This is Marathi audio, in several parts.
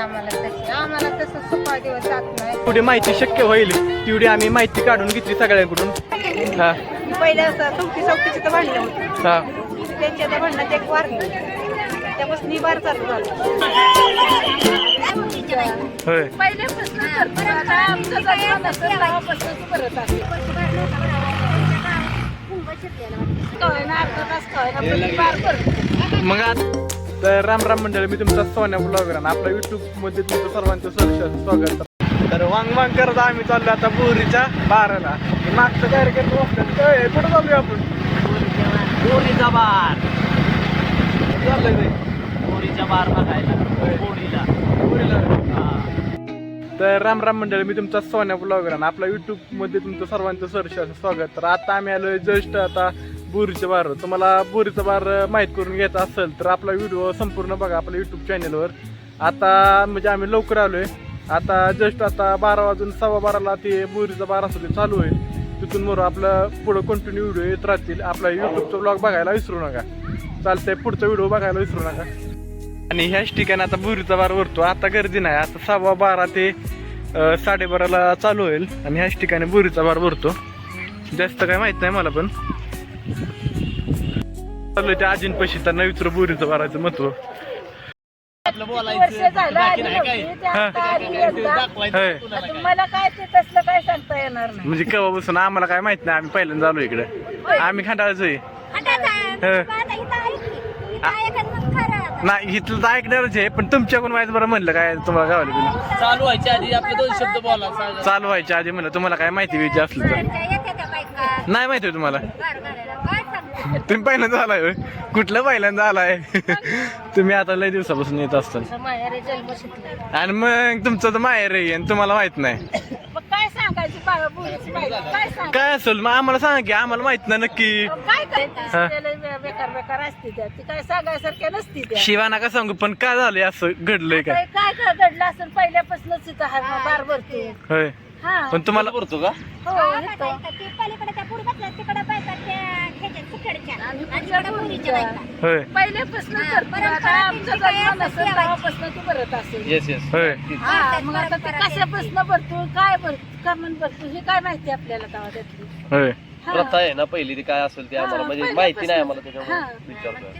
आम्हाला तशी. आम्हाला तसं सोपा दिवस जात नाही. जेवढी माहिती शक्य होईल. तेवढी आम्ही माहिती काढून घेतली सगळ्यांकडून. हा. पहिल्या चौकी चौकीची तर भांडलं होतं. हा. त्यांच्या त्या भांडणात एक वार त्यापासून बार चालू झालं. होय. पहिल्यापासून आमचं जन्म नसेल तेव्हापासून करत आहे अर्धा तास पण मग आज तर राम राम मंडळी मी तुमचा सोन्या ब्लॉगर आणि आपल्या युट्यूबमध्ये तुमचं सर्वांचं सहर्ष स्वागत तर वांग वांग करत आम्ही चाललो आता बोरीच्या बाराला. मागचं कार्यक्रम कुठं चाललोय आपण? पोरीचा बार. चाललोय. पोरीचा बार बघायला. बोरीला. तर राम राम मंडळी मी तुमचा सोन्या ब्लॉगर आणि आपल्या युट्यूबमध्ये तुमचं सर्वांचं सहर्ष स्वागत. तर आता आम्ही आलोय जस्ट आता बोरीचं बार. तुम्हाला बोरीचं बार माहीत करून घ्यायचं असेल तर आपला व्हिडिओ संपूर्ण बघा आपल्या युट्यूब चॅनलवर आता म्हणजे आम्ही लवकर आलोय. आता जस्ट आता बारा वाजून सव्वा बाराला ते बोरीचं बार असं ते चालू होईल. तिथून मोर आपलं पुढं कंटिन्यू व्हिडिओ येत राहतील. आपला युट्यूबचा ब्लॉग बघायला विसरू नका. चालतंय पुढचा व्हिडिओ बघायला विसरू नका. आणि ह्याच ठिकाणी आता बुरीचा बार भरतो आता गर्दी नाही. आता सव्वा बारा ते साडेबाराला चालू होईल. आणि ह्याच ठिकाणी बुरीचा बार भरतो जास्त काय माहीत नाही मला पण. चालू त्या आजीन पैसे त्यांना विचारू बुरीचं बाराचं महत्त्व. काय? काय. मला काय ते तसलं काय सांगता येणार नाही. म्हणजे केव्हापासून आम्हाला काय माहीत नाही आम्ही पहिल्यांदा आलो इकडे. आम्ही खंडाळाच आहे नाही इथलं तर ऐकणारच आहे पण तुमच्याकडून माहिती बरं म्हणलं काय तुम्हाला गावाला बिला चालू व्हायच्या आधी आपले दोन शब्द बोला सांगा. चालू व्हायच्या आधी म्हणलं तुम्हाला काय माहिती व्हायची असलं तर. नाही माहिती होय तुम्हाला. तुम्ही पहिल्यांदा आलाय होय? कुठलं पहिल्यांदा आलाय? तुम्ही आता लय दिवसापासून येत असताल माहेर जन्म शिकला आणि मग तुमचं तर माहेर आहे आणि तुम्हाला माहीत नाही. मग काय सांगायचं बाबा बोलायची बाई? काय सांग काय असेल? मग आम्हाला सांगा की आम्हाला माहीत नाही नक्की. काय हा. करते बेकार बेकार असते त्या. ती काय सांगायसारख्या नसती त्या. शिवा नका सांगू पण काय झालंय असं घडलंय काय काय काय घडलं असेल? पहिल्यापासूनच तिथं हा बार भरते होय. हा. पण तुम्हाला भरतो का? हो. आणि पोरीच्या. होय. पहिल्यापासून करतो. आता आमचं जन्म नसेल तेव्हापासून ती भरत असेल. येस येस होय. हा, मग आता ते कशापासून भरतो? काय भरतो का म्हणून भरतो? हे काय माहिती आपल्याला तेव्हा त्यातली होय. हा. प्रथा आहे ना पहिली ती काय असेल ते आम्हाला? म्हणजे माहिती नाही आम्हाला हा. त्याच्यामुळे विचारतोय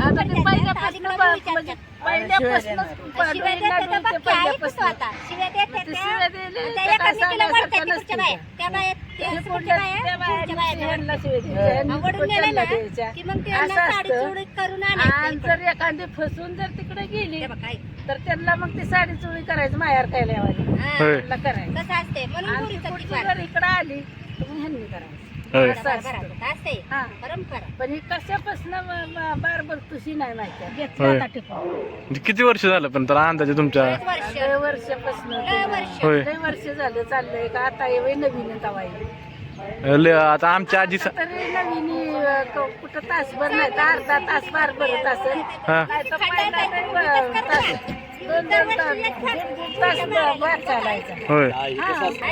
आता ते पहिल्यापासून ब- म्हणजे पहिल्यापासूनच पहिलं नवीन ते पहिल्यापासून. ते शिव्या दिले, ते काय सांगायसारखं नसतं त्या. हे पुढच्या- त्या बायांनी ह्यांना शिव्या द्यायच्या, ह्यांनी पुढच्यांना द्यायच्या. असं असतं. आणि जर एखादी फसून जर तिकडे गेली तर त्यांना मग ती साडी चोळी करायची मायार काय लावायची? होय. त्यांना करायचं. आणि ती पुढची जर इकडे आली तर मग ह्यांनी करायचं. होय. असं असतं. हा. पण ही कशापासून बार तुशी नाही माहिती. होय. आता टिपून. म्हणजे किती वर्ष झालं पण तर अंदाजे तुमच्या लय वर्षापासून. होय. लय वर्ष झालं चाललंय. का आता हे नवीन तवाई आता आमच्या आजी सा- कुठं तासभर नाही तर अर्धा तास बार भरत असेल. हा. पहिला ब- तास दोन दोन तास दीड दीड तास ब- बार चालायचा. होय. कसं असतं?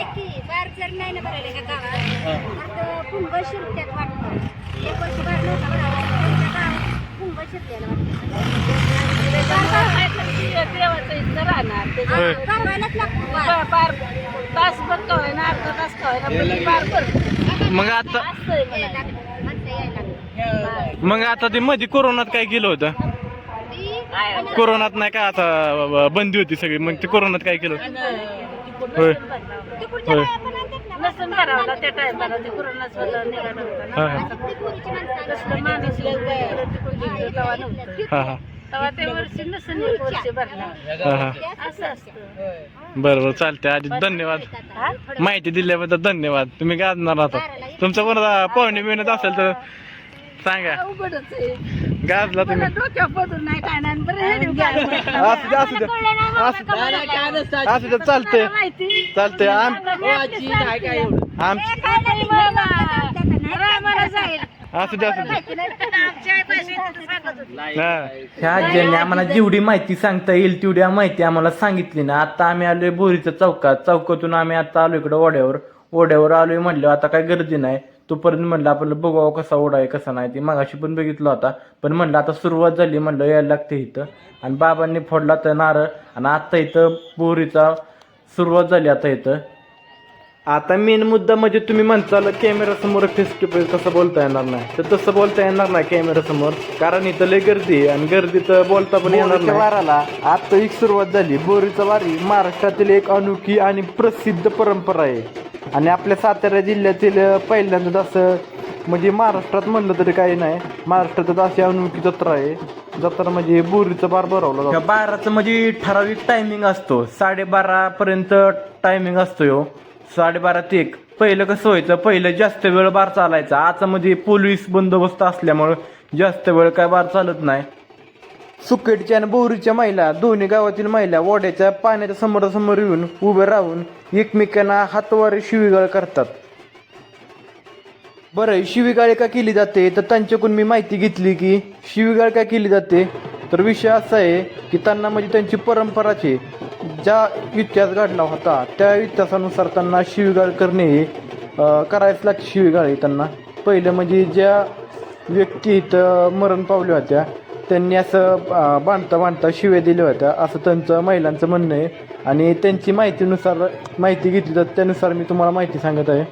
देवाचं इथं राहणार होय. अर्धा तास पण मग आता. मग आता ते मध्ये कोरोनात काय केलं होतं कोरोनात नाही का आता ब- बंदी होती सगळी मग ते कोरोनात काय केलं होतं? होय होय नसून भरावला त्या टायमाला ते कोरोनाच निघालं होतं हा, ना हा. कसलं माणूस लय इकडं तिकडं गेलं तेव्हा नव्हतं हा हा तेव्हा ते वर्षी नसून एक वर्ष भरला हा हा. असं असतं. बरं बरं चालतंय. आधी धन्यवाद. हा? माहिती दिल्याबद्दल धन्यवाद. तुम्ही गाजणार आता. तुमचा कोणाचा पाहुणे मिळत असेल तर सांगा. अवघडच आहे. गाजला मला तुम्ही डोक्यावर पडून नाही काय नाही बरं हे देऊ काय असू द्या असू द्या. असू असू द्या चालतंय. माहिती. चालतंय. आम हो, आजी, नाही काय एवढं. आम रामाला जाईल. असू असू. ह्या आज्यांनी आम्हाला जेवढी माहिती सांगता येईल तेवढी माहिती आम्हाला सांगितली ना. आता आम्ही आलोय बोरीच्या चौकात. चौकातून आम्ही आता आलो इकडे ओढ्यावर ओढ्यावर आलोय म्हणलं आता काय गर्दी नाही. तोपर्यंत म्हणलं आपल्याला बघावं कसा ओढा आहे कसा नाही. ते मागाशी पण बघितला होता. पण म्हणलं आता सुरुवात झाली म्हणलं यायला लागते इथं. आणि बाबांनी फोडला तर नारळ. आणि आता इथं बोरीचा सुरुवात झाली आता इथं. आता मेन मुद्दा म्हणजे तुम्ही म्हणताल कॅमेरा समोर फेस टू फेस कसं बोलता येणार नाही. तर तसं बोलता येणार नाही कॅमेरा समोर कारण इथं लय गर्दी आहे आणि गर्दीत बोलता पण येणार नाही. वाराला आता एक सुरुवात झाली. बोरीचा वारी महाराष्ट्रातील एक अनोखी आणि प्रसिद्ध परंपरा आहे. आणि आपल्या सातारा जिल्ह्यातील पहिल्यांदाच असं म्हणजे महाराष्ट्रात म्हणलं तरी काही नाही. महाराष्ट्रात अशी अनोखी जत्रा आहे. जत्रा म्हणजे बोरीचा बार भरवला जातो. बाराचं म्हणजे ठराविक टायमिंग असतो. साडेबारा पर्यंत टायमिंग असतो साडेबारा ते एक. पहिलं कसं व्हायचं? पहिलं जास्त वेळ बार चालायचा. आता म्हणजे पोलीस बंदोबस्त असल्यामुळं जास्त वेळ काय बार चालत नाही. सुकेटच्या आणि बोरीच्या महिला दोन्ही गावातील महिला ओढ्याच्या पाण्याच्या समोरासमोर येऊन उभे राहून एकमेकांना हातवारे शिवीगाळ करतात. बरं शिवीगाळ का केली जाते? तर त्यांच्याकडून मी माहिती घेतली की शिवीगाळ का केली जाते? तर विषय असा आहे की त्यांना म्हणजे त्यांची परंपराची ज्या इतिहास घडला होता त्या इतिहासानुसार त्यांना शिवीगाळ करणे हे करायच लागते शिवीगाळ आहे त्यांना. पहिलं म्हणजे ज्या व्यक्ती इथं मरण पावल्या होत्या त्यांनी असं बांधता बांधता शिव्या दिल्या होत्या. असं त्यांचं महिलांचं म्हणणं आहे. आणि त्यांची माहितीनुसार माहिती घेतली तर त्यानुसार मी तुम्हाला माहिती सांगत आहे.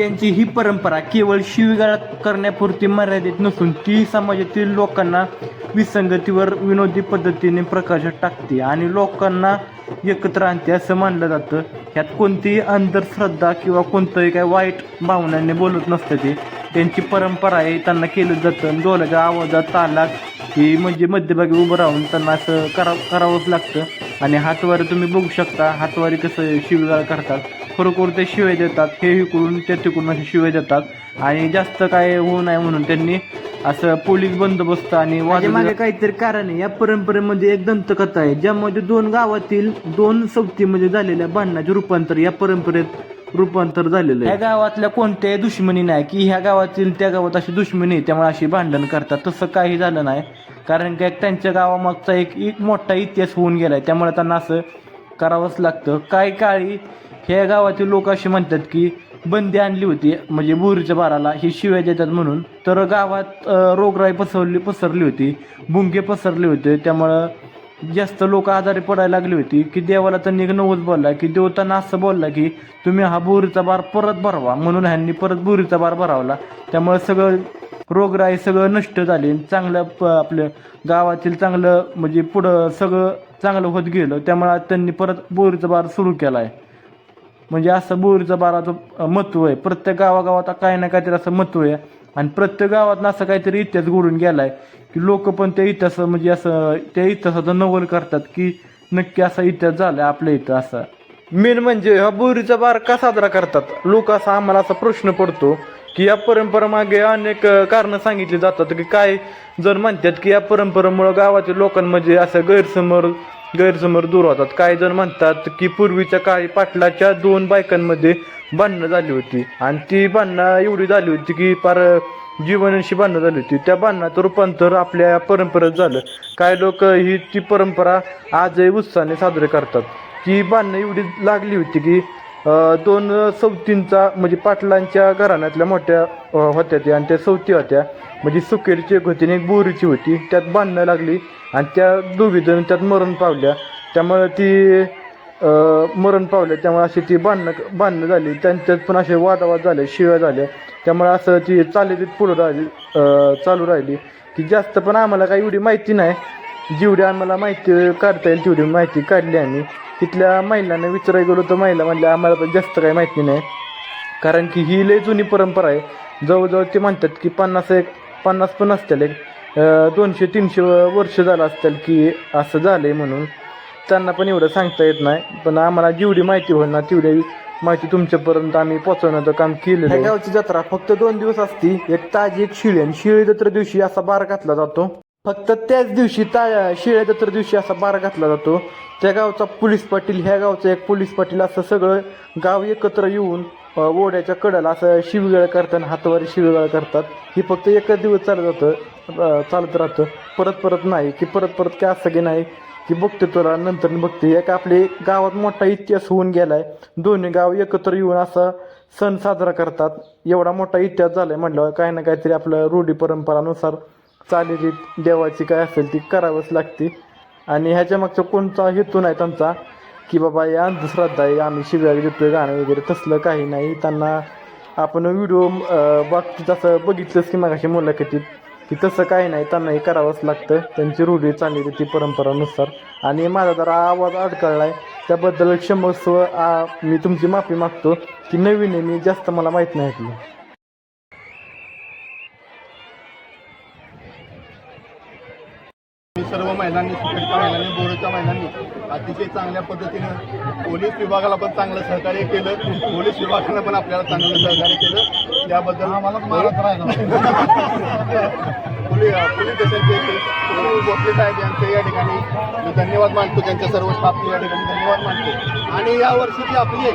त्यांची ही परंपरा केवळ शिवीगाळ करण्यापुरती मर्यादित नसून ती समाजातील लोकांना विसंगतीवर विनोदी पद्धतीने प्रकाशात टाकते आणि लोकांना एकत्र आणते असं मानलं जातं. ह्यात कोणतीही अंधश्रद्धा किंवा कोणतंही काय वाईट भावनांनी बोलत नसतं ते. त्यांची परंपरा आहे त्यांना केलं जातं. डोळ्याच्या आवाजात तालात ही म्हणजे मध्यभागी उभं राहून त्यांना असं करा करावंच लागतं. आणि हातवारी तुम्ही बघू शकता. हातवारी कसं शिवीगाळ करतात. खरोखर ते शिवे देतात हे इकडून ते तिकडून असे शिवे देतात. आणि जास्त काय होऊ नये म्हणून त्यांनी असं पोलीस बंदोबस्त आणि मागे काहीतरी कारण आहे. या परंपरेमध्ये एक दंतकथा आहे ज्यामध्ये दोन गावातील दोन सवतीमध्ये झालेल्या भांडणाचे रूपांतर या परंपरेत रूपांतर झालेलं आहे. ह्या गावातल्या कोणत्याही दुश्मनी नाही की ह्या गावातील त्या गावात अशी दुश्मनी आहे त्यामुळे अशी भांडण करतात. तसं काही झालं नाही. कारण की त्यांच्या गावामागचा एक एक मोठा इतिहास होऊन गेलाय त्यामुळे त्यांना असं करावंच लागतं. काही काळी ह्या गावातील लोक असे म्हणतात की बंदी आणली होती म्हणजे बोरीच्या बाराला ही शिव्या देतात म्हणून. तर गावात रोगराई पसरली पसरली होती बुंगे पसरले होते त्यामुळं जास्त लोक आजारी पडायला लागली होती की देवाला त्यांनी एक नवस बोलला की देव त्यांना असं बोलला की तुम्ही हा बोरीचा बार परत भरवा म्हणून ह्यांनी परत बोरीचा बार भरावला. त्यामुळे सगळं रोगराई सगळं नष्ट झाली चांगलं प आपलं गावातील चांगलं म्हणजे पुढं सगळं चांगलं होत गेलं. त्यामुळे त्यांनी परत बोरीचा बार सुरू केला आहे म्हणजे असं बोरीचं बाराचं महत्त्व आहे. प्रत्येक गावागावात काही ना काहीतरी असं महत्त्व आहे. आणि प्रत्येक गावात असं काहीतरी इतिहास घडून आहे की लोक पण त्या इतिहास म्हणजे असं त्या इतिहासाचं नवल करतात की नक्की असा इतिहास झालाय आपल्या इथं असा. मेन म्हणजे हा बोरीचा बार का साजरा करतात? लोक असा आम्हाला असा प्रश्न पडतो की या परंपरेमागे अनेक कारणं सांगितली जातात की काय जर म्हणतात की या परंपरेमुळं गावातील लोकांमध्ये असं गैरसमोर गैरसमोर दूर होतात. काही जण म्हणतात की पूर्वीच्या काळी पाटलाच्या दोन बायकांमध्ये भांडणं झाली होती. आणि ती भांडणं एवढी झाली होती की पार जीवनाशी भांडणं झाली होती. त्या भांडणाचं रूपांतर आपल्या परंपरेत झालं. काही लोक ही ती परंपरा आजही उत्साहाने साजरे करतात. ती भांडणं एवढी लागली होती की दोन सवतींचा म्हणजे पाटलांच्या घराण्यातल्या मोठ्या होत्या त्या आणि त्या सौती होत्या. म्हणजे सुकेरची एक होती आणि एक बोरीची होती. त्यात बांधणं लागली आणि त्या दोघीजण त्यात मरण पावल्या. त्यामुळे ती मरण पावल्या. त्यामुळे अशी ती बांधणं बांधणं झाली. त्यांच्यात पण असे वादावाद झाले शिव्या झाल्या. त्यामुळे असं ती चालीरीत पुढं राहिली चालू राहिली. की जास्त पण आम्हाला काही एवढी माहिती नाही. जेवढी आम्हाला माहिती काढता येईल तेवढी माहिती काढली आम्ही. तिथल्या महिलांना विचारायला गेलो तर महिला म्हणल्या आम्हाला पण जास्त काही माहिती नाही. कारण की ही लय जुनी परंपरा आहे. जवळजवळ ते म्हणतात की पन्नास एक पन्नास पण असतील एक दोनशे तीनशे वर्ष झालं असतील की असं झालं आहे म्हणून. त्यांना पण एवढं सांगता येत नाही. पण आम्हाला जेवढी माहिती होईल ना तेवढी माहिती तुमच्यापर्यंत आम्ही पोहोचवण्याचं काम केलेलं आहे. गावची जत्रा फक्त दोन दिवस असती. एक ताजी एक शिळी. आणि शिळी जत्रे दिवशी असा बार घातला जातो. फक्त त्याच दिवशी ता शिळ्या जत्रे दिवशी असा बार घातला जातो. त्या गावचा पोलीस पाटील ह्या गावचं एक पोलीस पाटील असं सगळं गाव एकत्र येऊन ओढ्याच्या कडेला असं शिवगाळ करतात हातवारी शिवगाळ करतात. ही फक्त एकच दिवस चालत जातं चालत राहतं. परत परत नाही की परत परत काय असं की नाही की बघते तुला नंतर बघते एक आपले गावात मोठा इतिहास होऊन गेलाय. दोन्ही गाव एकत्र येऊन असा सण साजरा करतात. एवढा मोठा इतिहास झालाय म्हटल्यावर काही ना काहीतरी आपलं रूढी परंपरानुसार चालीरीत देवाची काय असेल ती करावंच लागते. आणि ह्याच्या मागचा कोणता हेतू नाही त्यांचा की बाबा या अंधश्रद्धा आहे आम्ही शिव्या देतोय गाणं वगैरे तसलं काही नाही. त्यांना आपण व्हिडिओ बाबतीत असं बघितलंच की मागाशी मुलाखतीत की तसं काही नाही त्यांना हे करावंच लागतं. त्यांची रूढी चालीरीती परंपरानुसार. आणि माझा जरा आवाज अडकळला आहे त्याबद्दल क्षमस्व आ, मी तुमची माफी मागतो की नवीन आहे मी जास्त मला माहीत नाही. ऐकलं सर्व महिलांनी सुपेटच्या महिलांनी बोरच्या महिलांनी अतिशय चांगल्या पद्धतीनं पोलीस विभागाला पण चांगलं सहकार्य केलं. पोलीस विभागानं पण आपल्याला चांगलं सहकार्य केलं. त्याबद्दल आम्हाला पोलीस पोलीस स्टेशनचे भोसले साहेब यांचे या ठिकाणी मी धन्यवाद मानतो. त्यांच्या सर्व स्टाफचे या ठिकाणी धन्यवाद मानतो. आणि या वर्षीची आपली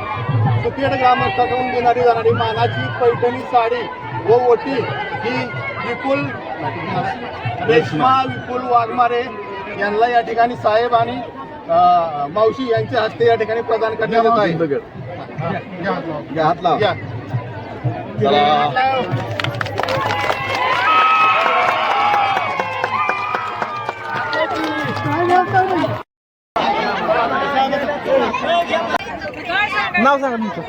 सुकेड ग्रामस्थाकडून देणारी जाणारी मानाची पैठणी साडी व ओटी ही विपुल रेश्मा विपुल वाघमारे यांना या ठिकाणी साहेब आणि मावशी यांच्या हस्ते या ठिकाणी प्रदान करण्यात येत आहे. घ्या हात लावा. नाव सांगा तुमचं.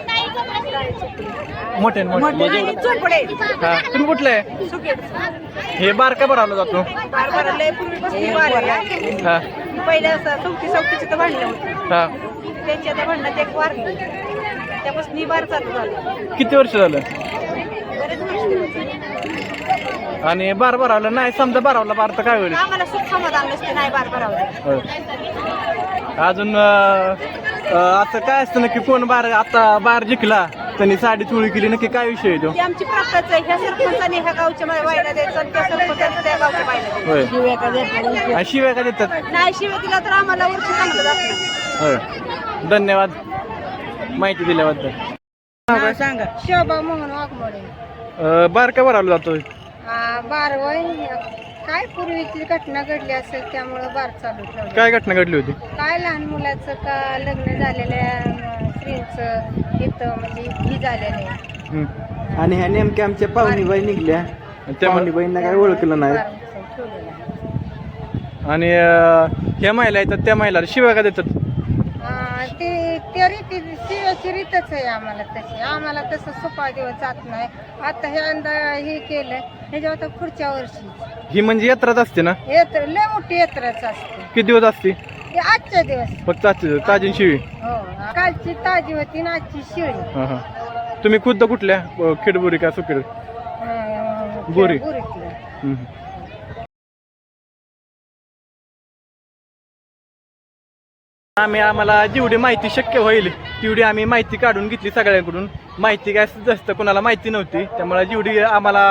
मोठे मोठे. हा तुम्ही कुठले? आहे हे बार का भरावला जातो हा पहिले असं चौथी चौथीची तर भांडलं होतं. हा. भांडणात एक वार त्यापासून ही बार चालू झालं. किती वर्ष झालं? बरेच वर्ष. आणि बार भरावलं नाही समजा भरावला बार तर काय होईल? आम्हाला सुख समाधान नसते नाही बार भरावं होय. अजून अं, अं, असं काय असतं नक्की कोण बार आता बार जिंकला त्यांनी साडी चोळी केली नक्की काय विषय आहे तो? ती आमची प्राप्तच आहे. ह्या सरपंचाने ह्या गावच्या मा- बाईला द्यायचं आणि त्या सरपंचाने त्या गावच्या बाईला द्यायचं होय. आणि शिव्या का देतात? नाही शिवाय दिला तर आम्हाला वर्ष चांगलं जात नाही. होय. धन्यवाद माहिती दिल्याबद्दल. सांगा. शोभा मोहन वाघमोडे. अं, बार का भरावला जातो बारवय काय पूर्वीची घटना घडली असेल त्यामुळं बार चालू ठेवलं? काय घटना घडली होती? काय लहान मुलाचं का लग्न झालेल्या अं, स्त्रीचं इथं म्हणजे ही झालेलं आहे. हम्म. आणि ह्या नेमक्या आमच्या पाहुणीबाई निघल्या. त्यामुळे पाहुणीबाईंना काय ओळखलं नाही. ठेवलेला आहे. आणि अं, ह्या महिला येतात त्या महिला शिव्या का देतात? ते ते रीती शिवाची रीतच आहे आम्हाला तशी. आम्हाला तसं सोपा दिवस जात नाही. आता हे अंदा हे केलं ह्याच्यावर आता पुढच्या वर्षी. ही म्हणजे यात्राच असते ना? यात्रा लय मोठी यात्राच असते. किती दिवस असते? ते आजच्या दिवस. फक्त आजची ताजी शिवी. हो. कालची ताजी होती ना आजची शिळी हा हा तुम्ही खुद्द कुठल्या अं, खेडबुरी का सुखेड अं, बोरी. बोरीतली. हम्म. आम्ही आम्हाला जेवढी माहिती शक्य होईल तेवढी आम्ही माहिती काढून घेतली सगळ्यांकडून माहिती काय जास्त कोणाला माहिती नव्हती त्यामुळे जेवढी आम्हाला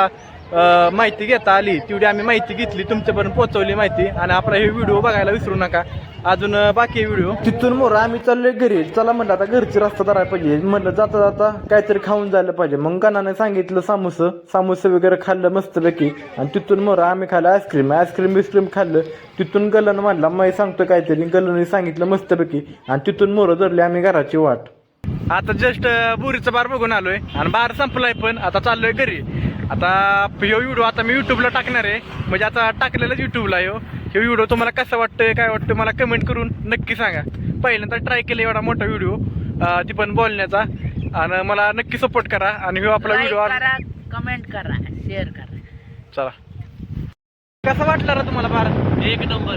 माहिती घेता आली तेवढी आम्ही माहिती घेतली तुमच्यापर्यंत पोहोचवली माहिती. आणि आपला हे व्हिडिओ बघायला विसरू नका. अजून बाकी व्हिडिओ तिथून मोर आम्ही चाललोय घरी. चला म्हणलं आता घरची रस्ता धरायला पाहिजे. म्हणलं जाता जाता काहीतरी खाऊन जायला पाहिजे. मग कानाने सांगितलं सामूस. सामूस वगैरे खाल्लं मस्तपैकी. आणि तिथून मोर आम्ही खाल्लं आईस्क्रीम. आईस्क्रीम बिस्क्रीम खाल्लं. तिथून गलन म्हणला मी सांगतो काहीतरी. गलनने सांगितलं मस्तपैकी. आणि तिथून मोर धरली आम्ही घराची वाट. आता जस्ट बुरीचा बार बघून आलोय. आणि बार संपलाय पण आता चाललोय घरी. आता ह्यो व्हिडिओ आता मी युट्यूबला टाकणार आहे. म्हणजे आता टाकलेलाच युट्यूबला ह्यो. हे व्हिडिओ तुम्हाला कसं वाटतंय काय वाटतं मला कमेंट करून नक्की सांगा. पहिल्यांदा ट्राय केलं एवढा मोठा व्हिडिओ ती पण बोलण्याचा. आणि मला नक्की सपोर्ट करा आणि ह्यो आपला व्हिडिओ कमेंट करा शेअर करा चला. कसं वाटलं रे तुम्हाला बार? एक नंबर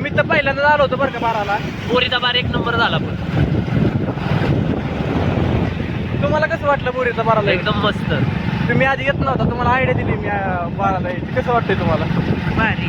मी तर पहिल्यांदा आलो होतो बरं का बाराला. बोरीचा बार एक नंबर झाला पण. तुम्हाला कसं वाटलं बोरीचा बाराला? एकदम मस्त. तुम्ही आधी येत नव्हता तुम्हाला आयडिया दिली मी बारा जायची कसं वाटतंय तुम्हाला? भारी.